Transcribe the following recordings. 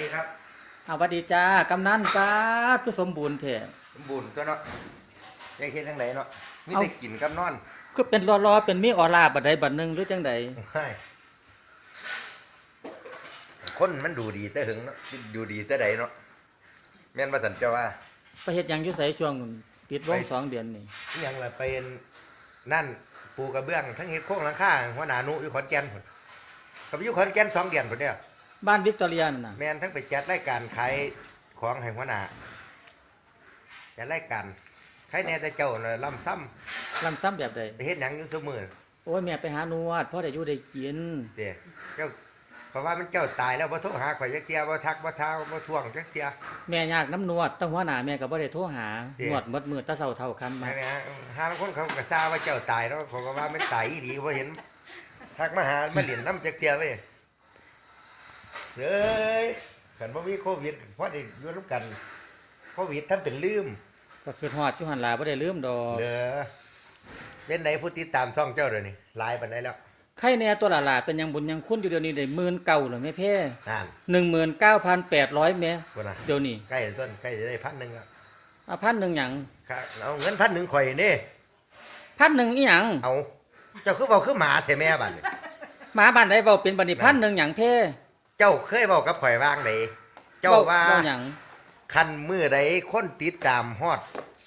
ดีครับอาวัสดีจ้ากำนันจ้าคือสมบูรณ์แท้สมบูรณ์ตัวเนาะยายเฮ็ดจังไดเนาะมีเอ้าแต่กินกับนอน คือเป็นรอๆเป็นมีออร่าบัดใดบัดหนึงหรือจังใดใช่คนมันดูดีแต่หึงเนาะดูดีแต่ใดเนาะแม่นว่าสันเจ้าว่าไปเฮ็ดหยังอยู่ไสช่วงปิดวงไปสองเดือนนี่อิหยังล่ะเป็นนั่นปูกระเบื้องทั้งเฮ็ดโค้งหลังคาหัวหน้าหนุอยู่ขอนแก่นพุ่นเขาไปอยู่ขอนแก่นสองเดือนพุ่นเนี่ย บ้านวิกตอเรียนั่นน่ะแม่นทั้งไปจัดรายการขายของให้หัวหน้าจัดรายการใครแน่แต่เจ้าน่ะล่ำซ้ลำซ้ำแบบใดำไปเฮ็ดหยังอยู่ซุมื้อโอ้ยแม่ไปหานวดพ่อได้อยู่ได้กินเด้เจ้าเขาว่ามันเจ้าตายแล้วบ่โทรหาข่อยจักเที่ยบ่ทักบ่ท้าบ่ทวงจักเที่ยแม่ยากน้ำนวดต้องหัวหน้าแม่ก็บ่ได้โทรหาเด้นวดหมดมือแตะเช้าเท่าค่ำไม่มาไหมฮะหาบางคนเขาก็ทราบว่าเจ้าตายแล้วเขาก็ว่ามันตายอีหลีบ่เห็น ทักมาหามาเล่นน้ำจักเที่ยเว้ย เอ้ยคันบ่มีโควิดพอได้อยู่ร่วมกันโควิดทำเป็นลืมก็คือฮอดอยู่หั่นล่ะบ่ได้ลืมดอกเด้อเป็นไดผู้ติดตามช่องเจ้าเดี๋ยวนี้หลายปานใดแล้วใครแน่ตัวละล่ะเป็นหยังบุญยังคุณอยู่เดี๋ยวนี้ได้หมื่นเก่าเหรอแม่เพ่นั่น19,800แม่พุ่นน่ะเดี๋ยวนี้ใกล้ต้นใกล้จะได้พันหนึงแล้วอะพันหนึงหยังครับเอาเงินพันหนึงข่อยนี่พันหนึงอีหยังเอาเจ้าคือเว้าคือหมาแท้แม่บัดนี้หมาบ้านใดเว้าเป็นบัดนี้พันหนึงหยังเพ่ เจ้าเคยเว้ากับข่อยว่างใดเจ้าว่าเว้าหยังคันมือใดคนติดตามฮอด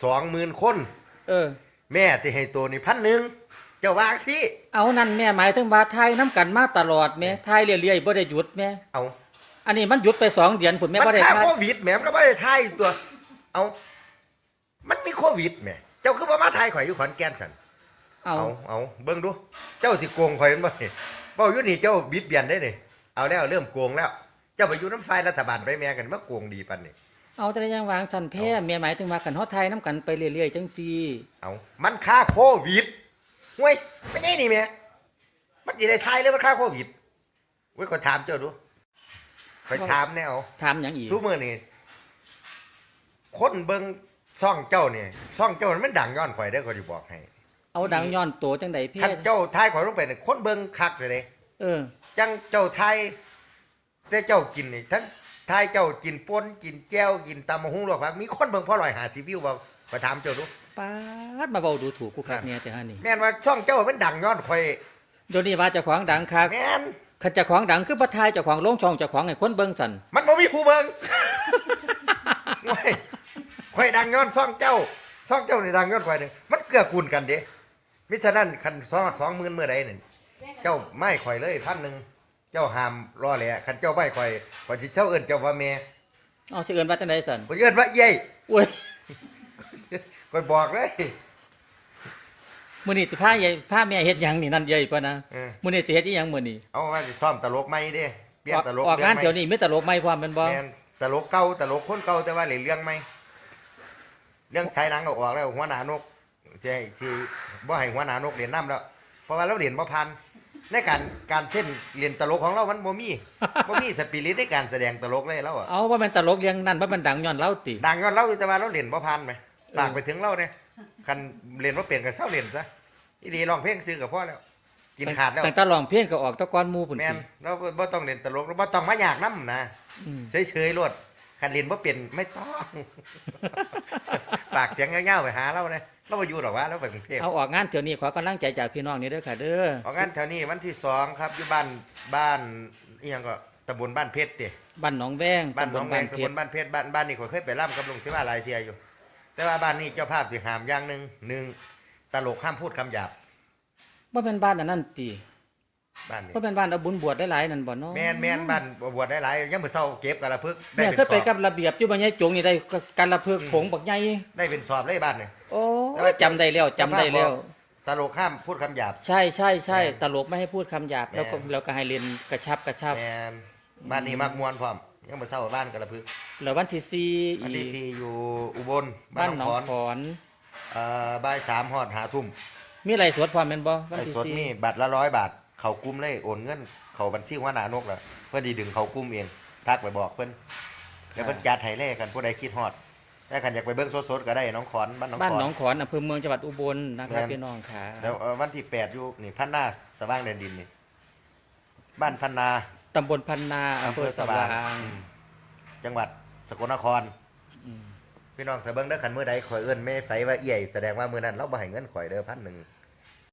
สองหมื่นคน เออ แม่จะให้ตัวนี่พันหนึ่งเจ้าวางสิเอานั่นแม่หมายถึงว่าทายน้ำกันมาตลอดแม่ทายเรื่อยๆบ่ได้หยุดแม่เอาอันนี้มันหยุดไปสองเดือนพุ่นแม่มันบ่ได้ค่าทายโควิดแหมมันก็ไม่ได้ทายตัว เอา มันมีโควิดแหมเจ้าคือว่ามาทายข่อยอยู่ขอนแก่นสันเอาเอาเอาเบิ่งดู เจ้าสิโกงข่อยมันบ่นี่เว้าอยู่นี่เจ้าบิดเบียนได้นี่ เอาแล้วเริ่มโกงแล้ว เจ้าไปอยู่น้ำไฟรัฐบาลไปแม่กันมาโกงดีปันนี่เอาแต่ยังวางสันแพ่แม่หมายถึงว่ากันเฮาทายน้ำกันไปเรื่อยๆจังซี่เอามันค่าโควิดห่วยไม่ใช่นี่แม่มันสิได้ทายเลยมันค่าโควิดเว้ยขอยถามเจ้าดูขอยถามแนวถามหยังอีกซูมือนี่คนเบิงช่องเจ้านี่ช่องเจ้ามันดังย้อนข่อยได้อข่อยจะบอกให้ เอาดังย้อนโตจังไดเพ่คันเจ้าทายข่อยลงไปนี่คนเบิงคักเลยเด้เออ จังเจ้าทายแต่เจ้ากินนี่ทั้งทายเจ้ากินป่นกินแก้วกินตำมะฮุ่งลวกผักมีคนเบิงพอลอยหาสิวิวบ่ไปถามเจ้าดูปาดมาเว้าดูถูกกูคักเนี่ยแต่ฮะนี่แม่นว่าช่องเจ้ามันดังย้อนข่อยเดี๋ยวนี้ว่าเจ้าของดังคักแม่นคันเจ้าของดังคือบ่ทายเจ้าของลงช่องเจ้าของให้คนเบิ่งสั่นมันบ่มีผู้เบิงโอ้ยข่อยดังย้อนช่องเจ้าช่องเจ้านี่ดังย้อนข่อยนี่มันเกื้อกูลกันเด้มิฉะนั้นคันซอด20,000เมื่อใดนี่ เจ้าไม่ข่อยเลยพันหนึ่งเจ้าหามรอแหละคันเจ้าไม่ข่อยข่อยสิเจ้าเอิ้นเจ้าว่าแม่เอาสิเอิ้นว่าจังไดสั่นข่อยเอิ้นว่าเย้ยโอ้ยข่อยบอกเลยมื้อนี้สิพาใหญ่พาแม่เฮ็ดหยังนี่นั่นใหญ่ปะนะเออมื้อนี้สิเฮ็ดอีหยังมื้อนี้เอาว่าสิซ้อมตลกใหม่เด้เปลี่ยนตลกออกงานเรื่เดี๋ยวใหม่นี้มีตลกใหม่พร้อมแม่นบ่แม่นตลกเก่าตลกคนเก่าแต่ว่าเล่นเรื่องใหม่เรื่องใช้หนังก็ออกแล้วหัวหน้านกสิสิบ่ให้หัวหน้านกเรียนน้ำแล้วเพราะว่าเราเรียนบ่พัน ในการการเส้นเรียนตลกของเรามันบ่มีบ่มีสปิริตในการแสดงตลกเลยแล้วอะเอาว่าแม่นตลกเรื่องนั้นว่ามันดังย้อนเล่าติ ดังก็เล่าอยู่แต่ว่าเราเล่นบ่พันไหมฝากไปถึงเราเนี่ยคันเล่นว่าเปลี่ยนกับเศร้าเล่นซะอีดีร้องเพลงซื้อกับพ่อแล้ว กินขาดแล้วตั้งแต่ร้องเพลงก็ออกแตะกอนหมู่พุ่นแม่นติเราบ่ต้องเล่นตลกเราบ่ต้องมาอยากน้ำนะอืมเฉยๆรวด คันเล่นบ่เปลี่ยนไม่ต้อง ฝากเสียงเงี้ยวๆไปหาเราเนี่ยเราบ่อยู่หรอกว่าเราไปกรุงเทพเอาออกงานเดี๋ยวนี้ขอกำลังใจจากพี่น้องนี่เด้อค่ะเด้อออกงานแถวนี้วันที่สองครับอยู่บ้านบ้านอีหยังก็ตำบลบ้านเพชรติบ้านหนองแวงบ้านหนองแวงเพตำบชลรบ้านเพชรบ้านบ้านนี่ก็เคยไปร่ำกับลุงที่ว่าหลายเที่ยอยู่ แต่ว่าบ้านนี้เจ้าภาพสิหามอย่างหนึ่งหนึ่งตลกห้ามพูดคำหยาบบ่เป็นบ้านอันนั้นติ บ้านนี้บ่เป็นบ้านเอาบุญบวชได้หลายนั่นบ่เนาะแม่นแม่นบ้านบวชได้หลายยังมือเศร้าเก็บกันละพึกได้แม่เป็นเคยสไปอบกับระเบียบอยู่บ่ใหญ่จงนี่ได้การละเพิกผงบักใหญ่ได้เป็นสอบเลยบ้านนี่ โอ้แต่ว่า จำได้แล้วจำได้แล้ว ตลกห้ามพูดคำหยาบ ใช่ใช่ใช่แม่นตลกไม่ให้พูดคำหยาบ แล้วก็แม่นแล้วก็ให้เรียนกระชับกระชับแม่นบ้านนี้มักมวนพร้อมยังมือเศร้าบ้านกันละพึกแล้ววันที่สี่วันที่อีกสี่อยู่อุบลบ้านหนองขอนขอนเอ่อบ่ายสามหอดหาทุ่มมีอะไรสวดพร้อมแม่นบ่วันไอ้ที่สดสี่นี่บัตรละร้อยบาท เขากุ้มเลยโอนเงินเขาบัญชีหัวหน้านกแล้วเพื่อดีดึงเขากุ้มเองทักไปบอกเพิ่นแล้วเพิ่นจัดให้แลกกันผู้ใดคิดฮอดถ้าคันอยากไปเบิ่งสดๆก็ได้น้องขอนบ้านน้องบ้านขอหนนองขอนอำเภอเมืองจังหวัดอุบลนะครับแม่น พี่น้องค่ะแล้วเอ่อวันที่แปดอยู่นี่พันนาสว่างแดนดินนี่บ้านพันนาตำบลพันนาอำเภอสว่างอืมจังหวัดสกลนคร อืมพี่น้องถ้าเบิ่งเด้อคันมื้อใดข่อยเอิ้นแม่ใสว่าเอี้ยแสดงว่ามื้อนั้นเราบ่ให้เงินข่อยเด้อพันหนึ่ง